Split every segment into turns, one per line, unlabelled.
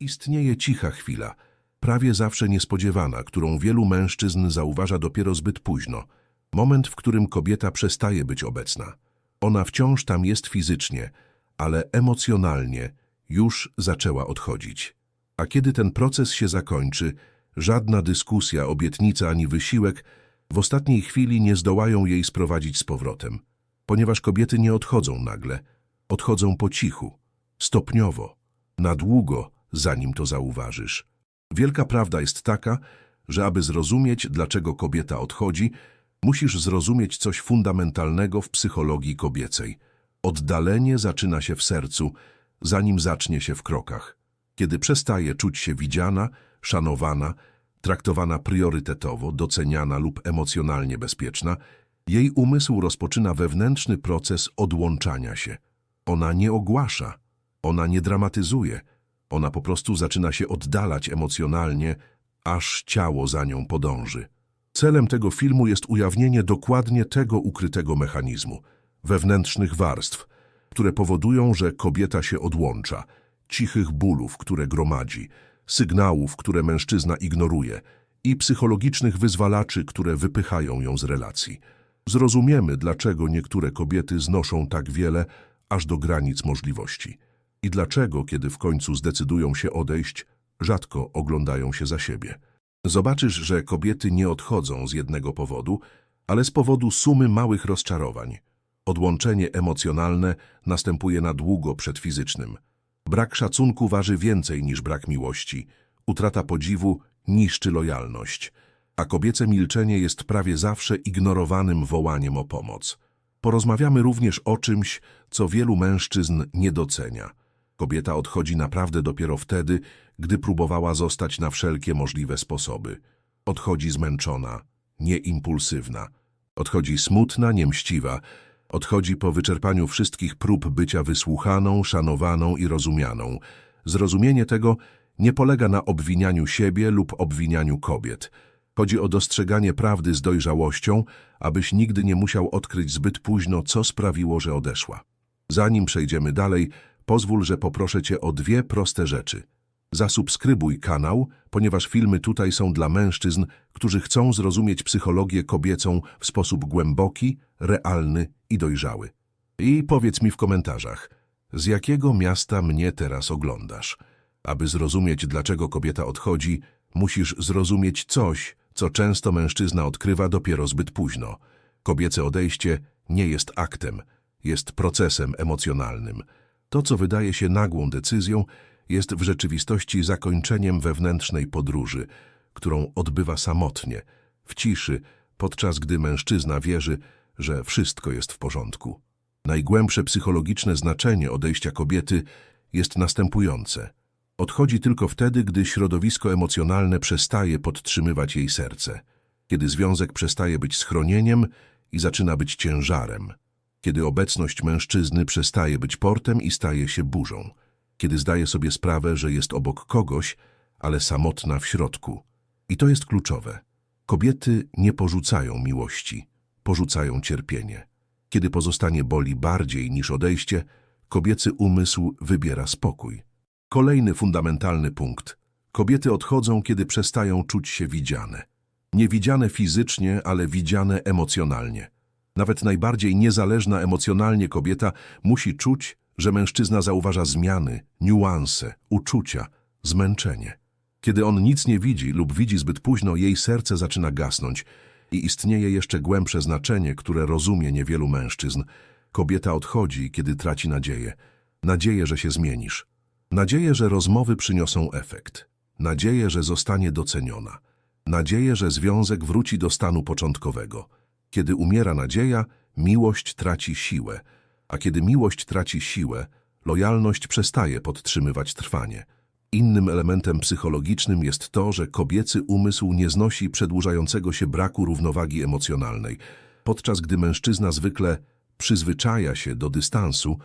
Istnieje cicha chwila, prawie zawsze niespodziewana, którą wielu mężczyzn zauważa dopiero zbyt późno. Moment, w którym kobieta przestaje być obecna. Ona wciąż tam jest fizycznie, ale emocjonalnie już zaczęła odchodzić. A kiedy ten proces się zakończy, żadna dyskusja, obietnica ani wysiłek w ostatniej chwili nie zdołają jej sprowadzić z powrotem. Ponieważ kobiety nie odchodzą nagle, odchodzą po cichu, stopniowo, na długo, zanim to zauważysz. Wielka prawda jest taka, że aby zrozumieć, dlaczego kobieta odchodzi, musisz zrozumieć coś fundamentalnego w psychologii kobiecej. Oddalenie zaczyna się w sercu, zanim zacznie się w krokach. Kiedy przestaje czuć się widziana, szanowana, traktowana priorytetowo, doceniana lub emocjonalnie bezpieczna, jej umysł rozpoczyna wewnętrzny proces odłączania się. Ona nie ogłasza, ona nie dramatyzuje, ona po prostu zaczyna się oddalać emocjonalnie, aż ciało za nią podąży. Celem tego filmu jest ujawnienie dokładnie tego ukrytego mechanizmu, wewnętrznych warstw, które powodują, że kobieta się odłącza, cichych bólów, które gromadzi, sygnałów, które mężczyzna ignoruje i psychologicznych wyzwalaczy, które wypychają ją z relacji. Zrozumiemy, dlaczego niektóre kobiety znoszą tak wiele, aż do granic możliwości. I dlaczego, kiedy w końcu zdecydują się odejść, rzadko oglądają się za siebie. Zobaczysz, że kobiety nie odchodzą z jednego powodu, ale z powodu sumy małych rozczarowań. Odłączenie emocjonalne następuje na długo przed fizycznym. Brak szacunku waży więcej niż brak miłości. Utrata podziwu niszczy lojalność. A kobiece milczenie jest prawie zawsze ignorowanym wołaniem o pomoc. Porozmawiamy również o czymś, co wielu mężczyzn nie docenia. Kobieta odchodzi naprawdę dopiero wtedy, gdy próbowała zostać na wszelkie możliwe sposoby. Odchodzi zmęczona, nieimpulsywna. Odchodzi smutna, niemściwa. Odchodzi po wyczerpaniu wszystkich prób bycia wysłuchaną, szanowaną i rozumianą. Zrozumienie tego nie polega na obwinianiu siebie lub obwinianiu kobiet. Chodzi o dostrzeganie prawdy z dojrzałością, abyś nigdy nie musiał odkryć zbyt późno, co sprawiło, że odeszła. Zanim przejdziemy dalej, pozwól, że poproszę Cię o dwie proste rzeczy. Zasubskrybuj kanał, ponieważ filmy tutaj są dla mężczyzn, którzy chcą zrozumieć psychologię kobiecą w sposób głęboki, realny i dojrzały. I powiedz mi w komentarzach, z jakiego miasta mnie teraz oglądasz? Aby zrozumieć, dlaczego kobieta odchodzi, musisz zrozumieć coś, co często mężczyzna odkrywa dopiero zbyt późno. Kobiece odejście nie jest aktem, jest procesem emocjonalnym. To, co wydaje się nagłą decyzją, jest w rzeczywistości zakończeniem wewnętrznej podróży, którą odbywa samotnie, w ciszy, podczas gdy mężczyzna wierzy, że wszystko jest w porządku. Najgłębsze psychologiczne znaczenie odejścia kobiety jest następujące. Odchodzi tylko wtedy, gdy środowisko emocjonalne przestaje podtrzymywać jej serce, kiedy związek przestaje być schronieniem i zaczyna być ciężarem, kiedy obecność mężczyzny przestaje być portem i staje się burzą, kiedy zdaje sobie sprawę, że jest obok kogoś, ale samotna w środku. I to jest kluczowe. Kobiety nie porzucają miłości, porzucają cierpienie. Kiedy pozostanie boli bardziej niż odejście, kobiecy umysł wybiera spokój. Kolejny fundamentalny punkt. Kobiety odchodzą, kiedy przestają czuć się widziane. Nie widziane fizycznie, ale widziane emocjonalnie. Nawet najbardziej niezależna emocjonalnie kobieta musi czuć, że mężczyzna zauważa zmiany, niuanse, uczucia, zmęczenie. Kiedy on nic nie widzi lub widzi zbyt późno, jej serce zaczyna gasnąć i istnieje jeszcze głębsze znaczenie, które rozumie niewielu mężczyzn. Kobieta odchodzi, kiedy traci nadzieję. Nadzieję, że się zmienisz. Nadzieję, że rozmowy przyniosą efekt. Nadzieję, że zostanie doceniona. Nadzieję, że związek wróci do stanu początkowego. Kiedy umiera nadzieja, miłość traci siłę, a kiedy miłość traci siłę, lojalność przestaje podtrzymywać trwanie. Innym elementem psychologicznym jest to, że kobiecy umysł nie znosi przedłużającego się braku równowagi emocjonalnej. Podczas gdy mężczyzna zwykle przyzwyczaja się do dystansu,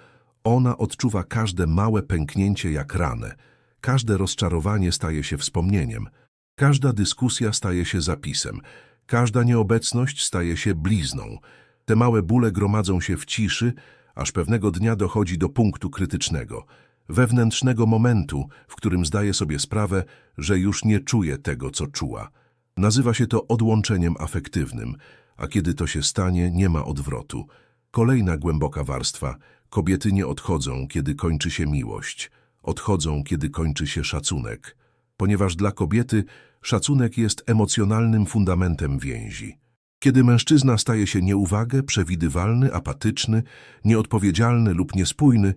ona odczuwa każde małe pęknięcie jak ranę. Każde rozczarowanie staje się wspomnieniem. Każda dyskusja staje się zapisem. Każda nieobecność staje się blizną. Te małe bóle gromadzą się w ciszy, aż pewnego dnia dochodzi do punktu krytycznego. wewnętrznego momentu, w którym zdaje sobie sprawę, że już nie czuje tego, co czuła. Nazywa się to odłączeniem afektywnym, a kiedy to się stanie, nie ma odwrotu. Kolejna głęboka warstwa. Kobiety nie odchodzą, kiedy kończy się miłość. Odchodzą, kiedy kończy się szacunek. Ponieważ dla kobiety szacunek jest emocjonalnym fundamentem więzi. Kiedy mężczyzna staje się nieuwagę, przewidywalny, apatyczny, nieodpowiedzialny lub niespójny,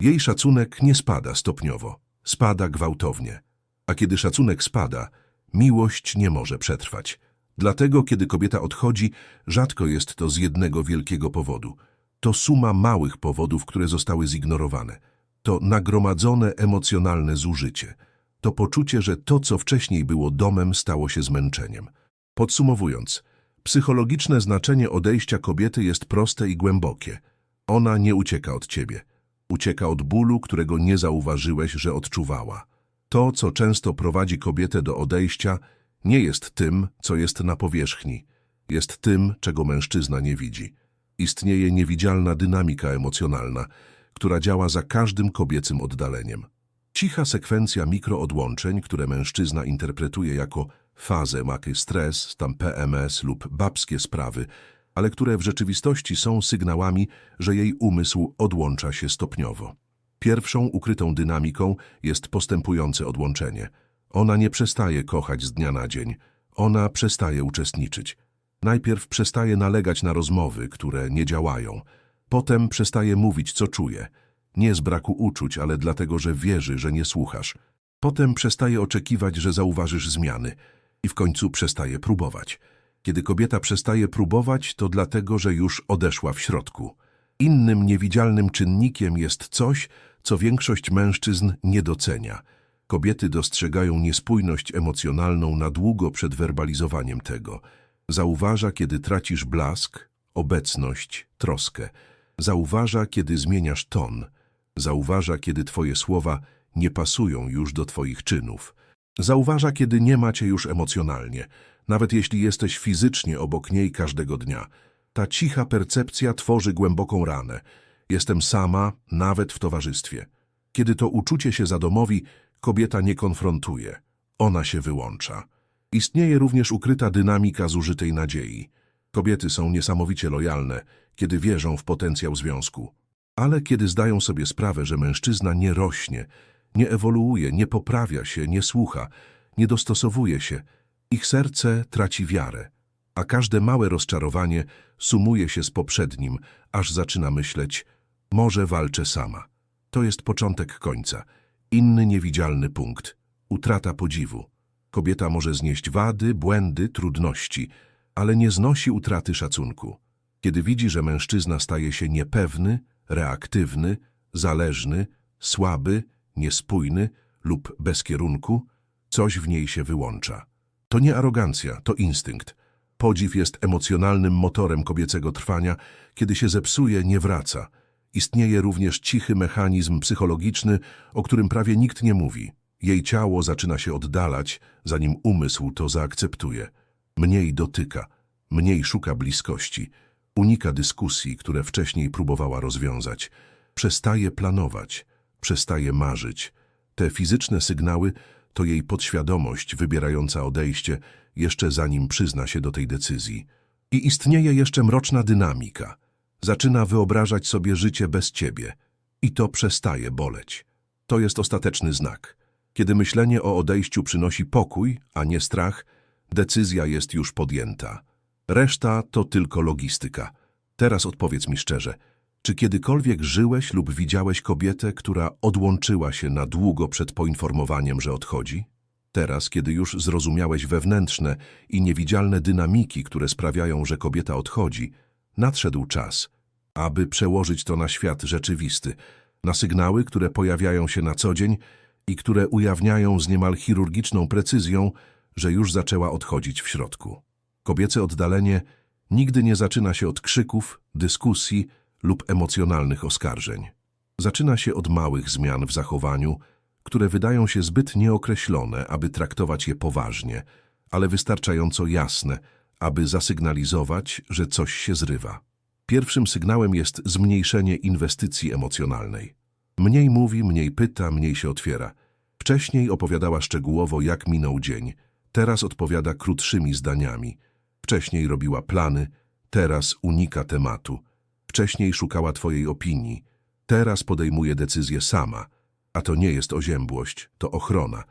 jej szacunek nie spada stopniowo, spada gwałtownie. A kiedy szacunek spada, miłość nie może przetrwać. Dlatego, kiedy kobieta odchodzi, rzadko jest to z jednego wielkiego powodu. To suma małych powodów, które zostały zignorowane. To nagromadzone emocjonalne zużycie. To poczucie, że to, co wcześniej było domem, stało się zmęczeniem. Podsumowując, psychologiczne znaczenie odejścia kobiety jest proste i głębokie. Ona nie ucieka od ciebie. Ucieka od bólu, którego nie zauważyłeś, że odczuwała. To, co często prowadzi kobietę do odejścia, nie jest tym, co jest na powierzchni. Jest tym, czego mężczyzna nie widzi. Istnieje niewidzialna dynamika emocjonalna, która działa za każdym kobiecym oddaleniem. Cicha sekwencja mikroodłączeń, które mężczyzna interpretuje jako fazę, maky stres, tam PMS lub babskie sprawy, ale które w rzeczywistości są sygnałami, że jej umysł odłącza się stopniowo. Pierwszą ukrytą dynamiką jest postępujące odłączenie. Ona nie przestaje kochać z dnia na dzień. Ona przestaje uczestniczyć. Najpierw przestaje nalegać na rozmowy, które nie działają. Potem przestaje mówić, co czuje. Nie z braku uczuć, ale dlatego, że wierzy, że nie słuchasz. Potem przestaje oczekiwać, że zauważysz zmiany. I w końcu przestaje próbować. Kiedy kobieta przestaje próbować, to dlatego, że już odeszła w środku. Innym niewidzialnym czynnikiem jest coś, co większość mężczyzn nie docenia. Kobiety dostrzegają niespójność emocjonalną na długo przed werbalizowaniem tego. Zauważa, kiedy tracisz blask, obecność, troskę. Zauważa, kiedy zmieniasz ton. Zauważa, kiedy twoje słowa nie pasują już do twoich czynów. Zauważa, kiedy nie macie już emocjonalnie, nawet jeśli jesteś fizycznie obok niej każdego dnia. Ta cicha percepcja tworzy głęboką ranę. Jestem sama, nawet w towarzystwie. Kiedy to uczucie się zadomowi, kobieta nie konfrontuje. Ona się wyłącza. Istnieje również ukryta dynamika zużytej nadziei. Kobiety są niesamowicie lojalne, kiedy wierzą w potencjał związku. Ale kiedy zdają sobie sprawę, że mężczyzna nie rośnie, nie ewoluuje, nie poprawia się, nie słucha, nie dostosowuje się, ich serce traci wiarę, a każde małe rozczarowanie sumuje się z poprzednim, aż zaczyna myśleć, może walczę sama. To jest początek końca, inny niewidzialny punkt, utrata podziwu. Kobieta może znieść wady, błędy, trudności, ale nie znosi utraty szacunku. Kiedy widzi, że mężczyzna staje się niepewny, reaktywny, zależny, słaby, niespójny lub bez kierunku, coś w niej się wyłącza. To nie arogancja, to instynkt. Podziw jest emocjonalnym motorem kobiecego trwania, kiedy się zepsuje, nie wraca. Istnieje również cichy mechanizm psychologiczny, o którym prawie nikt nie mówi. Jej ciało zaczyna się oddalać, zanim umysł to zaakceptuje. Mniej dotyka, mniej szuka bliskości, unika dyskusji, które wcześniej próbowała rozwiązać. Przestaje planować, przestaje marzyć. Te fizyczne sygnały to jej podświadomość wybierająca odejście, jeszcze zanim przyzna się do tej decyzji. I istnieje jeszcze mroczna dynamika. Zaczyna wyobrażać sobie życie bez ciebie. I to przestaje boleć. To jest ostateczny znak. Kiedy myślenie o odejściu przynosi pokój, a nie strach, decyzja jest już podjęta. Reszta to tylko logistyka. Teraz odpowiedz mi szczerze, czy kiedykolwiek żyłeś lub widziałeś kobietę, która odłączyła się na długo przed poinformowaniem, że odchodzi? Teraz, kiedy już zrozumiałeś wewnętrzne i niewidzialne dynamiki, które sprawiają, że kobieta odchodzi, nadszedł czas, aby przełożyć to na świat rzeczywisty, na sygnały, które pojawiają się na co dzień i które ujawniają z niemal chirurgiczną precyzją, że już zaczęła odchodzić w środku. Kobiece oddalenie nigdy nie zaczyna się od krzyków, dyskusji lub emocjonalnych oskarżeń. Zaczyna się od małych zmian w zachowaniu, które wydają się zbyt nieokreślone, aby traktować je poważnie, ale wystarczająco jasne, aby zasygnalizować, że coś się zrywa. Pierwszym sygnałem jest zmniejszenie inwestycji emocjonalnej. Mniej mówi, mniej pyta, mniej się otwiera. Wcześniej opowiadała szczegółowo, jak minął dzień. Teraz odpowiada krótszymi zdaniami. Wcześniej robiła plany, teraz unika tematu. Wcześniej szukała twojej opinii, teraz podejmuje decyzję sama. A to nie jest oziębłość, to ochrona.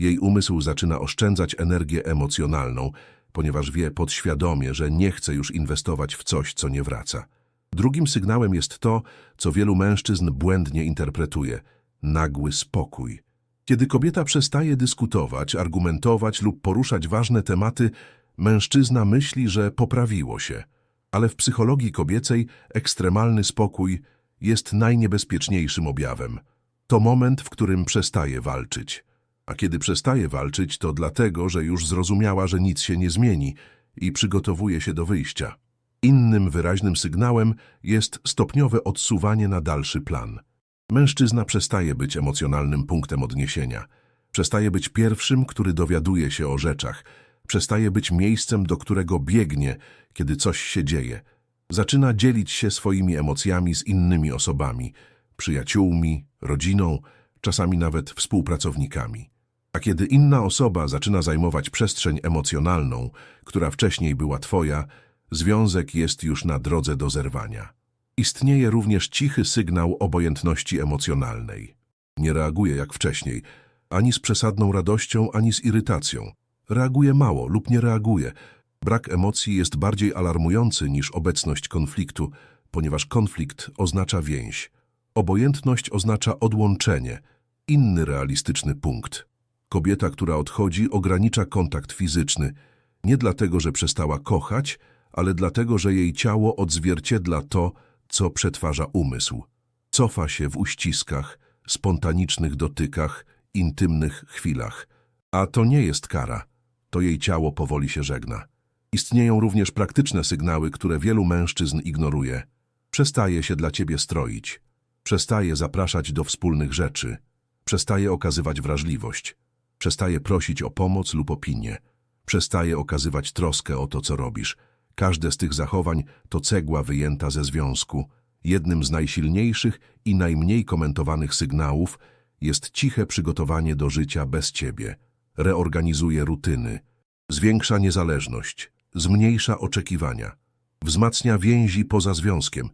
Jej umysł zaczyna oszczędzać energię emocjonalną, ponieważ wie podświadomie, że nie chce już inwestować w coś, co nie wraca. Drugim sygnałem jest to, co wielu mężczyzn błędnie interpretuje – nagły spokój. Kiedy kobieta przestaje dyskutować, argumentować lub poruszać ważne tematy, mężczyzna myśli, że poprawiło się. Ale w psychologii kobiecej ekstremalny spokój jest najniebezpieczniejszym objawem. To moment, w którym przestaje walczyć. A kiedy przestaje walczyć, to dlatego, że już zrozumiała, że nic się nie zmieni i przygotowuje się do wyjścia. Innym wyraźnym sygnałem jest stopniowe odsuwanie na dalszy plan. Mężczyzna przestaje być emocjonalnym punktem odniesienia. Przestaje być pierwszym, który dowiaduje się o rzeczach. Przestaje być miejscem, do którego biegnie, kiedy coś się dzieje. Zaczyna dzielić się swoimi emocjami z innymi osobami, przyjaciółmi, rodziną, czasami nawet współpracownikami. A kiedy inna osoba zaczyna zajmować przestrzeń emocjonalną, która wcześniej była twoja, związek jest już na drodze do zerwania. Istnieje również cichy sygnał obojętności emocjonalnej. Nie reaguje jak wcześniej, ani z przesadną radością, ani z irytacją. Reaguje mało lub nie reaguje. Brak emocji jest bardziej alarmujący niż obecność konfliktu, ponieważ konflikt oznacza więź. Obojętność oznacza odłączenie, inny realistyczny punkt. Kobieta, która odchodzi, ogranicza kontakt fizyczny, nie dlatego, że przestała kochać, ale dlatego, że jej ciało odzwierciedla to, co przetwarza umysł. Cofa się w uściskach, spontanicznych dotykach, intymnych chwilach. A to nie jest kara, to jej ciało powoli się żegna. Istnieją również praktyczne sygnały, które wielu mężczyzn ignoruje. Przestaje się dla ciebie stroić. Przestaje zapraszać do wspólnych rzeczy. Przestaje okazywać wrażliwość. Przestaje prosić o pomoc lub opinię. Przestaje okazywać troskę o to, co robisz. Każde z tych zachowań to cegła wyjęta ze związku. Jednym z najsilniejszych i najmniej komentowanych sygnałów jest ciche przygotowanie do życia bez ciebie. Reorganizuje rutyny. Zwiększa niezależność. Zmniejsza oczekiwania. Wzmacnia więzi poza związkiem.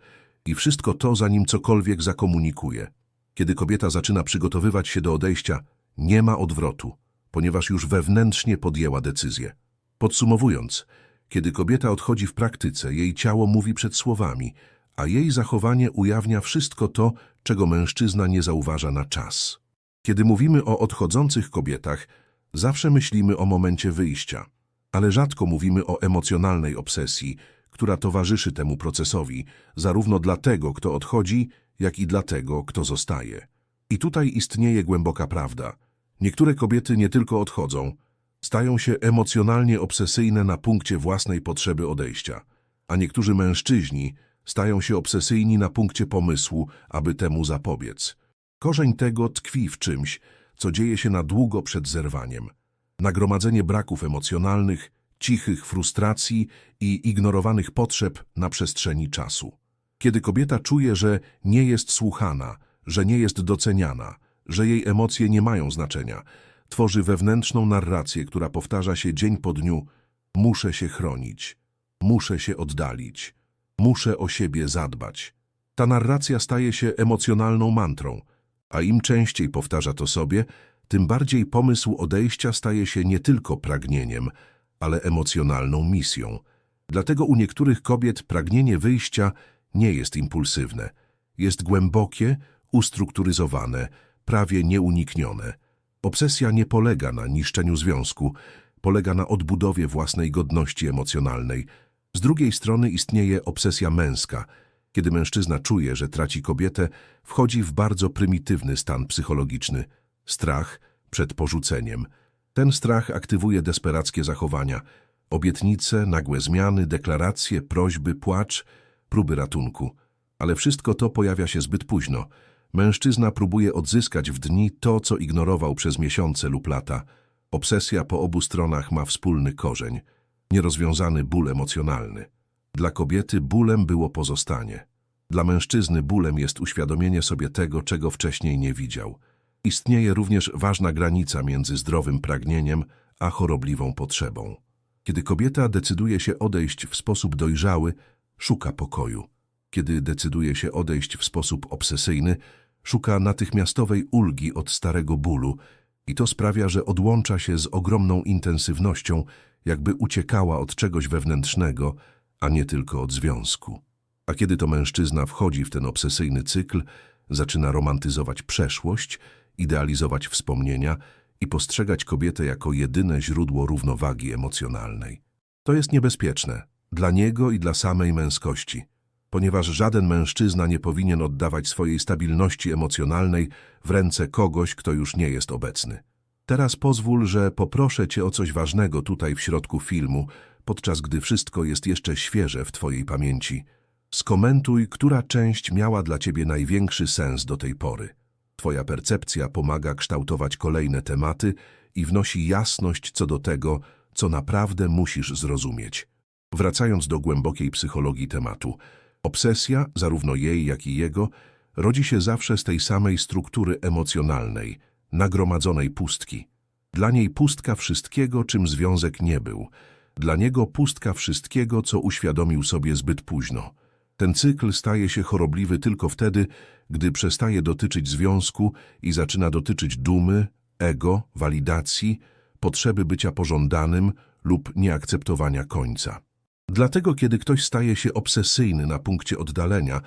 I wszystko to, zanim cokolwiek zakomunikuje. Kiedy kobieta zaczyna przygotowywać się do odejścia, nie ma odwrotu, ponieważ już wewnętrznie podjęła decyzję. Podsumowując, kiedy kobieta odchodzi w praktyce, jej ciało mówi przed słowami, a jej zachowanie ujawnia wszystko to, czego mężczyzna nie zauważa na czas. Kiedy mówimy o odchodzących kobietach, zawsze myślimy o momencie wyjścia, ale rzadko mówimy o emocjonalnej obsesji, która towarzyszy temu procesowi, zarówno dla tego, kto odchodzi, jak i dla tego, kto zostaje. I tutaj istnieje głęboka prawda. Niektóre kobiety nie tylko odchodzą, stają się emocjonalnie obsesyjne na punkcie własnej potrzeby odejścia, a niektórzy mężczyźni stają się obsesyjni na punkcie pomysłu, aby temu zapobiec. Korzeń tego tkwi w czymś, co dzieje się na długo przed zerwaniem. Nagromadzenie braków emocjonalnych, cichych frustracji i ignorowanych potrzeb na przestrzeni czasu. Kiedy kobieta czuje, że nie jest słuchana, że nie jest doceniana, że jej emocje nie mają znaczenia, tworzy wewnętrzną narrację, która powtarza się dzień po dniu muszę się chronić, muszę się oddalić, muszę o siebie zadbać. Ta narracja staje się emocjonalną mantrą, a im częściej powtarza to sobie, tym bardziej pomysł odejścia staje się nie tylko pragnieniem, ale emocjonalną misją. Dlatego u niektórych kobiet pragnienie wyjścia nie jest impulsywne. Jest głębokie, ustrukturyzowane, prawie nieuniknione. Obsesja nie polega na niszczeniu związku, polega na odbudowie własnej godności emocjonalnej. Z drugiej strony istnieje obsesja męska. Kiedy mężczyzna czuje, że traci kobietę, wchodzi w bardzo prymitywny stan psychologiczny. Strach przed porzuceniem. Ten strach aktywuje desperackie zachowania. Obietnice, nagłe zmiany, deklaracje, prośby, płacz, próby ratunku. Ale wszystko to pojawia się zbyt późno. Mężczyzna próbuje odzyskać w dni to, co ignorował przez miesiące lub lata. Obsesja po obu stronach ma wspólny korzeń. Nierozwiązany ból emocjonalny. Dla kobiety bólem było pozostanie. Dla mężczyzny bólem jest uświadomienie sobie tego, czego wcześniej nie widział. Istnieje również ważna granica między zdrowym pragnieniem a chorobliwą potrzebą. Kiedy kobieta decyduje się odejść w sposób dojrzały, szuka pokoju. Kiedy decyduje się odejść w sposób obsesyjny, szuka natychmiastowej ulgi od starego bólu i to sprawia, że odłącza się z ogromną intensywnością, jakby uciekała od czegoś wewnętrznego, a nie tylko od związku. A kiedy to mężczyzna wchodzi w ten obsesyjny cykl, zaczyna romantyzować przeszłość, idealizować wspomnienia i postrzegać kobietę jako jedyne źródło równowagi emocjonalnej. To jest niebezpieczne dla niego i dla samej męskości, ponieważ żaden mężczyzna nie powinien oddawać swojej stabilności emocjonalnej w ręce kogoś, kto już nie jest obecny. Teraz pozwól, że poproszę cię o coś ważnego tutaj w środku filmu, podczas gdy wszystko jest jeszcze świeże w twojej pamięci. Skomentuj, która część miała dla ciebie największy sens do tej pory. Twoja percepcja pomaga kształtować kolejne tematy i wnosi jasność co do tego, co naprawdę musisz zrozumieć. Wracając do głębokiej psychologii tematu, obsesja, zarówno jej, jak i jego, rodzi się zawsze z tej samej struktury emocjonalnej, nagromadzonej pustki. Dla niej pustka wszystkiego, czym związek nie był. Dla niego pustka wszystkiego, co uświadomił sobie zbyt późno. Ten cykl staje się chorobliwy tylko wtedy, gdy przestaje dotyczyć związku i zaczyna dotyczyć dumy, ego, walidacji, potrzeby bycia pożądanym lub nieakceptowania końca. Dlatego, kiedy ktoś staje się obsesyjny na punkcie oddalenia,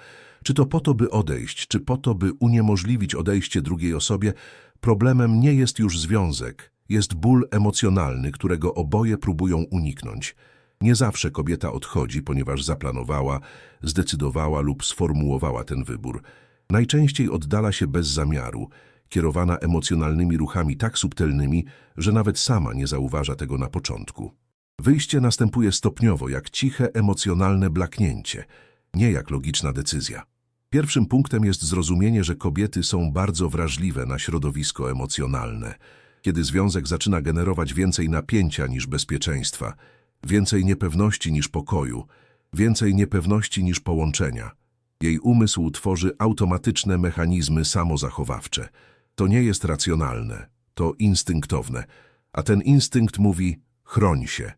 czy to po to, by odejść, czy po to, by uniemożliwić odejście drugiej osobie, problemem nie jest już związek, jest ból emocjonalny, którego oboje próbują uniknąć. Nie zawsze kobieta odchodzi, ponieważ zaplanowała, zdecydowała lub sformułowała ten wybór. Najczęściej oddala się bez zamiaru, kierowana emocjonalnymi ruchami tak subtelnymi, że nawet sama nie zauważa tego na początku. Wyjście następuje stopniowo, jak ciche, emocjonalne blaknięcie, nie jak logiczna decyzja. Pierwszym punktem jest zrozumienie, że kobiety są bardzo wrażliwe na środowisko emocjonalne. Kiedy związek zaczyna generować więcej napięcia niż bezpieczeństwa, więcej niepewności niż pokoju, więcej niepewności niż połączenia, jej umysł tworzy automatyczne mechanizmy samozachowawcze. To nie jest racjonalne, to instynktowne, a ten instynkt mówi chroń się,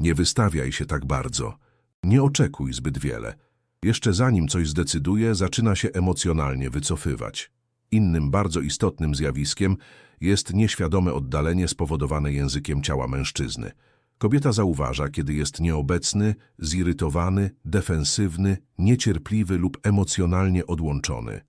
nie wystawiaj się tak bardzo, nie oczekuj zbyt wiele. Jeszcze zanim coś zdecyduje, zaczyna się emocjonalnie wycofywać. Innym bardzo istotnym zjawiskiem jest nieświadome oddalenie spowodowane językiem ciała mężczyzny. Kobieta zauważa, kiedy jest nieobecny, zirytowany, defensywny, niecierpliwy lub emocjonalnie odłączony.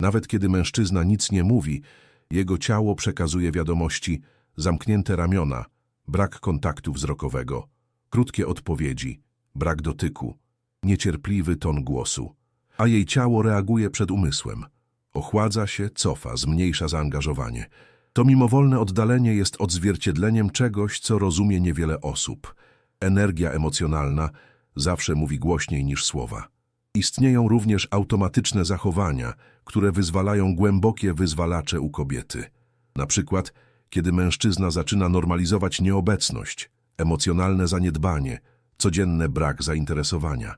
Nawet kiedy mężczyzna nic nie mówi, jego ciało przekazuje wiadomości, zamknięte ramiona, brak kontaktu wzrokowego, krótkie odpowiedzi, brak dotyku, niecierpliwy ton głosu. A jej ciało reaguje przed umysłem. Ochładza się, cofa, zmniejsza zaangażowanie. To mimowolne oddalenie jest odzwierciedleniem czegoś, co rozumie niewiele osób. Energia emocjonalna zawsze mówi głośniej niż słowa. Istnieją również automatyczne zachowania, które wyzwalają głębokie wyzwalacze u kobiety. Na przykład, kiedy mężczyzna zaczyna normalizować nieobecność, emocjonalne zaniedbanie, codzienne brak zainteresowania.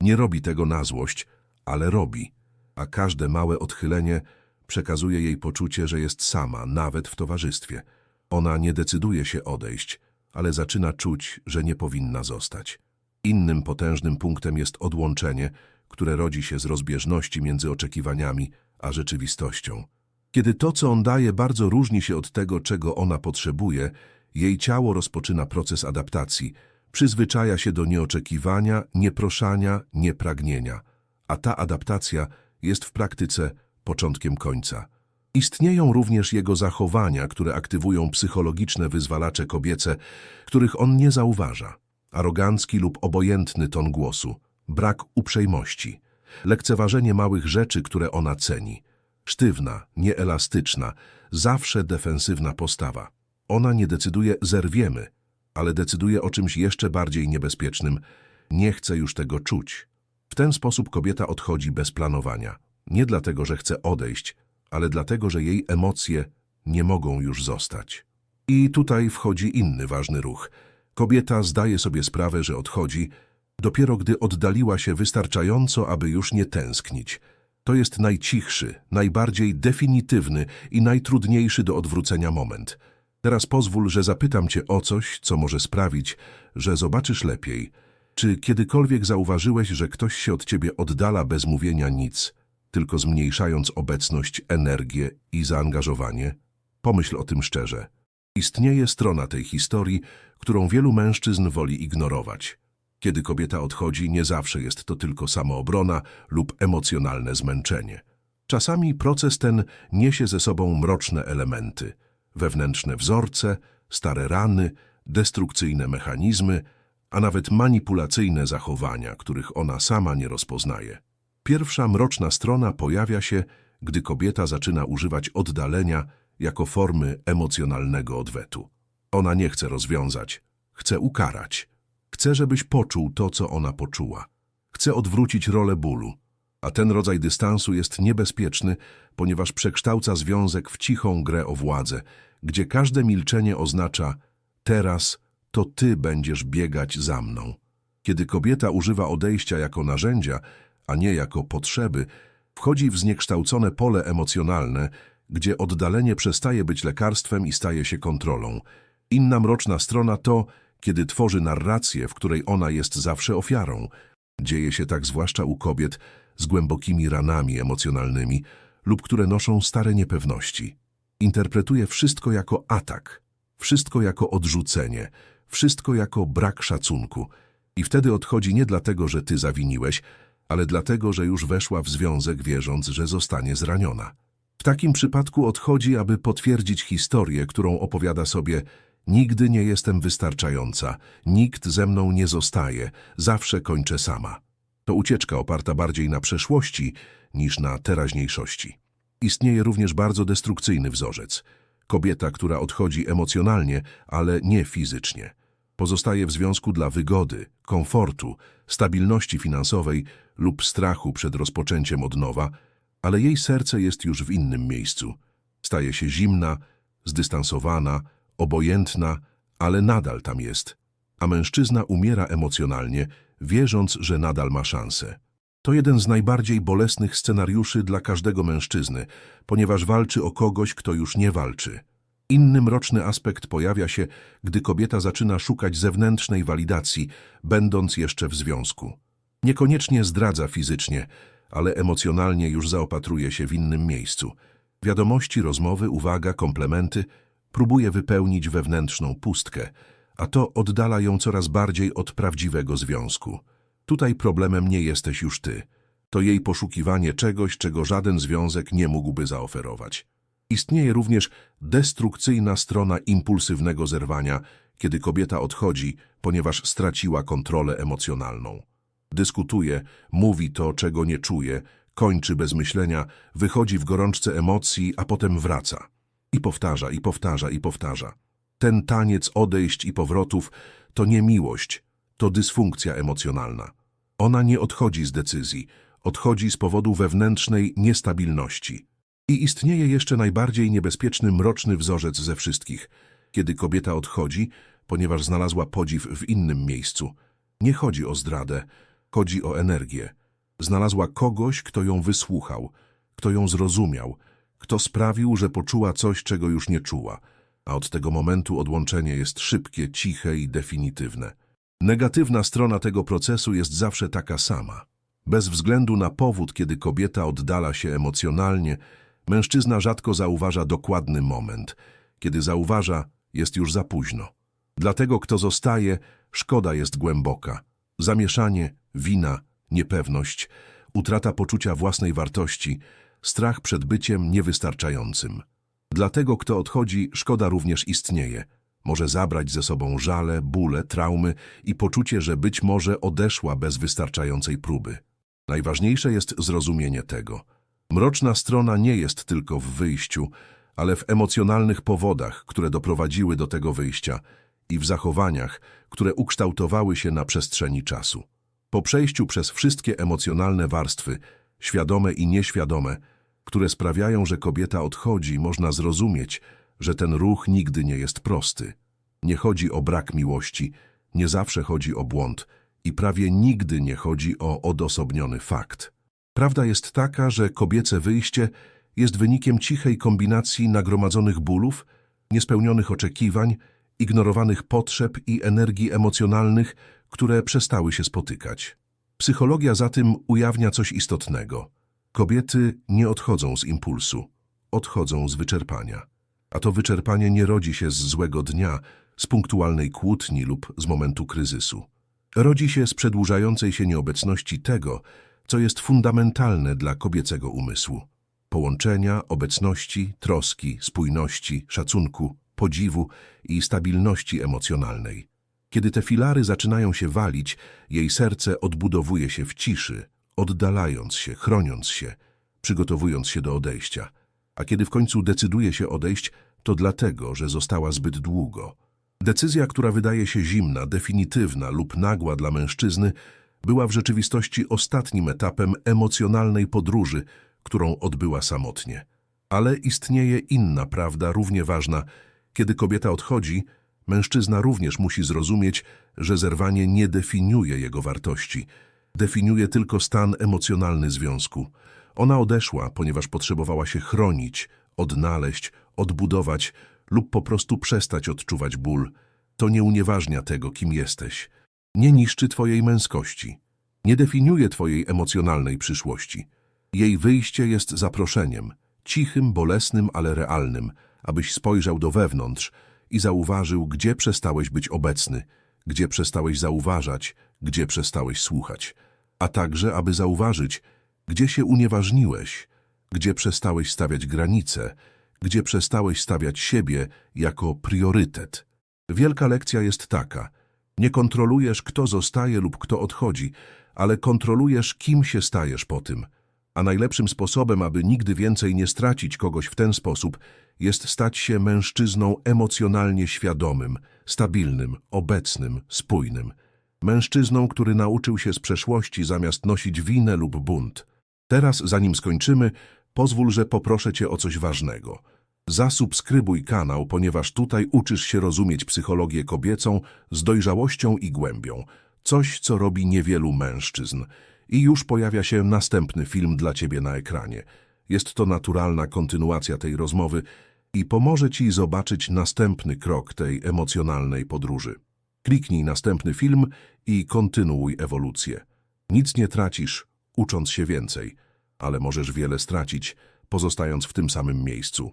Nie robi tego na złość, ale robi, a każde małe odchylenie przekazuje jej poczucie, że jest sama, nawet w towarzystwie. Ona nie decyduje się odejść, ale zaczyna czuć, że nie powinna zostać. Innym potężnym punktem jest odłączenie, które rodzi się z rozbieżności między oczekiwaniami a rzeczywistością. Kiedy to, co on daje, bardzo różni się od tego, czego ona potrzebuje, jej ciało rozpoczyna proces adaptacji, przyzwyczaja się do nieoczekiwania, nieproszania, niepragnienia, a ta adaptacja jest w praktyce początkiem końca. Istnieją również jego zachowania, które aktywują psychologiczne wyzwalacze kobiece, których on nie zauważa. Arogancki lub obojętny ton głosu, brak uprzejmości, lekceważenie małych rzeczy, które ona ceni, sztywna, nieelastyczna, zawsze defensywna postawa. Ona nie decyduje zerwiemy, ale decyduje o czymś jeszcze bardziej niebezpiecznym. Nie chce już tego czuć. W ten sposób kobieta odchodzi bez planowania. Nie dlatego, że chce odejść, ale dlatego, że jej emocje nie mogą już zostać. I tutaj wchodzi inny ważny ruch. Kobieta zdaje sobie sprawę, że odchodzi, Dopiero gdy oddaliła się wystarczająco, aby już nie tęsknić. To jest najcichszy, najbardziej definitywny i najtrudniejszy do odwrócenia moment. Teraz pozwól, że zapytam cię o coś, co może sprawić, że zobaczysz lepiej. Czy kiedykolwiek zauważyłeś, że ktoś się od ciebie oddala bez mówienia nic, tylko zmniejszając obecność, energię i zaangażowanie? Pomyśl o tym szczerze. Istnieje strona tej historii, którą wielu mężczyzn woli ignorować. Kiedy kobieta odchodzi, nie zawsze jest to tylko samoobrona lub emocjonalne zmęczenie. Czasami proces ten niesie ze sobą mroczne elementy, wewnętrzne wzorce, stare rany, destrukcyjne mechanizmy, a nawet manipulacyjne zachowania, których ona sama nie rozpoznaje. Pierwsza mroczna strona pojawia się, gdy kobieta zaczyna używać oddalenia jako formy emocjonalnego odwetu. Ona nie chce rozwiązać, chce ukarać. Chce, żebyś poczuł to, co ona poczuła. Chce odwrócić rolę bólu. A ten rodzaj dystansu jest niebezpieczny, ponieważ przekształca związek w cichą grę o władzę, gdzie każde milczenie oznacza teraz to ty będziesz biegać za mną. Kiedy kobieta używa odejścia jako narzędzia, a nie jako potrzeby, wchodzi w zniekształcone pole emocjonalne, gdzie oddalenie przestaje być lekarstwem i staje się kontrolą. Inna mroczna strona to, kiedy tworzy narrację, w której ona jest zawsze ofiarą. Dzieje się tak zwłaszcza u kobiet z głębokimi ranami emocjonalnymi lub które noszą stare niepewności. Interpretuje wszystko jako atak, wszystko jako odrzucenie, wszystko jako brak szacunku i wtedy odchodzi nie dlatego, że ty zawiniłeś, ale dlatego, że już weszła w związek wierząc, że zostanie zraniona. W takim przypadku odchodzi, aby potwierdzić historię, którą opowiada sobie Nigdy nie jestem wystarczająca, nikt ze mną nie zostaje, zawsze kończę sama. To ucieczka oparta bardziej na przeszłości niż na teraźniejszości. Istnieje również bardzo destrukcyjny wzorzec. Kobieta, która odchodzi emocjonalnie, ale nie fizycznie. Pozostaje w związku dla wygody, komfortu, stabilności finansowej lub strachu przed rozpoczęciem od nowa, ale jej serce jest już w innym miejscu. Staje się zimna, zdystansowana, obojętna, ale nadal tam jest. A mężczyzna umiera emocjonalnie, wierząc, że nadal ma szansę. To jeden z najbardziej bolesnych scenariuszy dla każdego mężczyzny, ponieważ walczy o kogoś, kto już nie walczy. Inny mroczny aspekt pojawia się, gdy kobieta zaczyna szukać zewnętrznej walidacji, będąc jeszcze w związku. Niekoniecznie zdradza fizycznie, ale emocjonalnie już zaopatruje się w innym miejscu. Wiadomości, rozmowy, uwaga, komplementy – próbuje wypełnić wewnętrzną pustkę, a to oddala ją coraz bardziej od prawdziwego związku. Tutaj problemem nie jesteś już ty. To jej poszukiwanie czegoś, czego żaden związek nie mógłby zaoferować. Istnieje również destrukcyjna strona impulsywnego zerwania, kiedy kobieta odchodzi, ponieważ straciła kontrolę emocjonalną. Dyskutuje, mówi to, czego nie czuje, kończy bez myślenia, wychodzi w gorączce emocji, a potem wraca. I powtarza, i powtarza, i powtarza. Ten taniec odejść i powrotów to nie miłość, to dysfunkcja emocjonalna. Ona nie odchodzi z decyzji, odchodzi z powodu wewnętrznej niestabilności. I istnieje jeszcze najbardziej niebezpieczny mroczny wzorzec ze wszystkich, kiedy kobieta odchodzi, ponieważ znalazła podziw w innym miejscu. Nie chodzi o zdradę, chodzi o energię. Znalazła kogoś, kto ją wysłuchał, kto ją zrozumiał, kto sprawił, że poczuła coś, czego już nie czuła, a od tego momentu odłączenie jest szybkie, ciche i definitywne. Negatywna strona tego procesu jest zawsze taka sama. Bez względu na powód, kiedy kobieta oddala się emocjonalnie, mężczyzna rzadko zauważa dokładny moment. Kiedy zauważa, jest już za późno. Dlatego, kto zostaje, szkoda jest głęboka. Zamieszanie, wina, niepewność, utrata poczucia własnej wartości – strach przed byciem niewystarczającym. Dlatego, kto odchodzi, szkoda również istnieje. Może zabrać ze sobą żale, bóle, traumy i poczucie, że być może odeszła bez wystarczającej próby. Najważniejsze jest zrozumienie tego. Mroczna strona nie jest tylko w wyjściu, ale w emocjonalnych powodach, które doprowadziły do tego wyjścia i w zachowaniach, które ukształtowały się na przestrzeni czasu. Po przejściu przez wszystkie emocjonalne warstwy, świadome i nieświadome, które sprawiają, że kobieta odchodzi, można zrozumieć, że ten ruch nigdy nie jest prosty. Nie chodzi o brak miłości, nie zawsze chodzi o błąd i prawie nigdy nie chodzi o odosobniony fakt. Prawda jest taka, że kobiece wyjście jest wynikiem cichej kombinacji nagromadzonych bólów, niespełnionych oczekiwań, ignorowanych potrzeb i energii emocjonalnych, które przestały się spotykać. Psychologia za tym ujawnia coś istotnego. Kobiety nie odchodzą z impulsu, odchodzą z wyczerpania. A to wyczerpanie nie rodzi się z złego dnia, z punktualnej kłótni lub z momentu kryzysu. Rodzi się z przedłużającej się nieobecności tego, co jest fundamentalne dla kobiecego umysłu. Połączenia, obecności, troski, spójności, szacunku, podziwu i stabilności emocjonalnej. Kiedy te filary zaczynają się walić, jej serce odbudowuje się w ciszy, oddalając się, chroniąc się, przygotowując się do odejścia. A kiedy w końcu decyduje się odejść, to dlatego, że została zbyt długo. Decyzja, która wydaje się zimna, definitywna lub nagła dla mężczyzny, była w rzeczywistości ostatnim etapem emocjonalnej podróży, którą odbyła samotnie. Ale istnieje inna prawda, równie ważna. Kiedy kobieta odchodzi, mężczyzna również musi zrozumieć, że zerwanie nie definiuje jego wartości. Definiuje tylko stan emocjonalny związku. Ona odeszła, ponieważ potrzebowała się chronić, odnaleźć, odbudować lub po prostu przestać odczuwać ból. To nie unieważnia tego, kim jesteś. Nie niszczy twojej męskości. Nie definiuje twojej emocjonalnej przyszłości. Jej wyjście jest zaproszeniem, cichym, bolesnym, ale realnym, abyś spojrzał do wewnątrz i zauważył, gdzie przestałeś być obecny, gdzie przestałeś zauważać, gdzie przestałeś słuchać, a także, aby zauważyć, gdzie się unieważniłeś, gdzie przestałeś stawiać granice, gdzie przestałeś stawiać siebie jako priorytet. Wielka lekcja jest taka. Nie kontrolujesz, kto zostaje lub kto odchodzi, ale kontrolujesz, kim się stajesz po tym. A najlepszym sposobem, aby nigdy więcej nie stracić kogoś w ten sposób, jest stać się mężczyzną emocjonalnie świadomym, stabilnym, obecnym, spójnym. Mężczyzną, który nauczył się z przeszłości zamiast nosić winę lub bunt. Teraz, zanim skończymy, pozwól, że poproszę Cię o coś ważnego. Zasubskrybuj kanał, ponieważ tutaj uczysz się rozumieć psychologię kobiecą z dojrzałością i głębią. Coś, co robi niewielu mężczyzn. I już pojawia się następny film dla Ciebie na ekranie. Jest to naturalna kontynuacja tej rozmowy i pomoże Ci zobaczyć następny krok tej emocjonalnej podróży. Kliknij następny film i kontynuuj ewolucję. Nic nie tracisz, ucząc się więcej, ale możesz wiele stracić, pozostając w tym samym miejscu.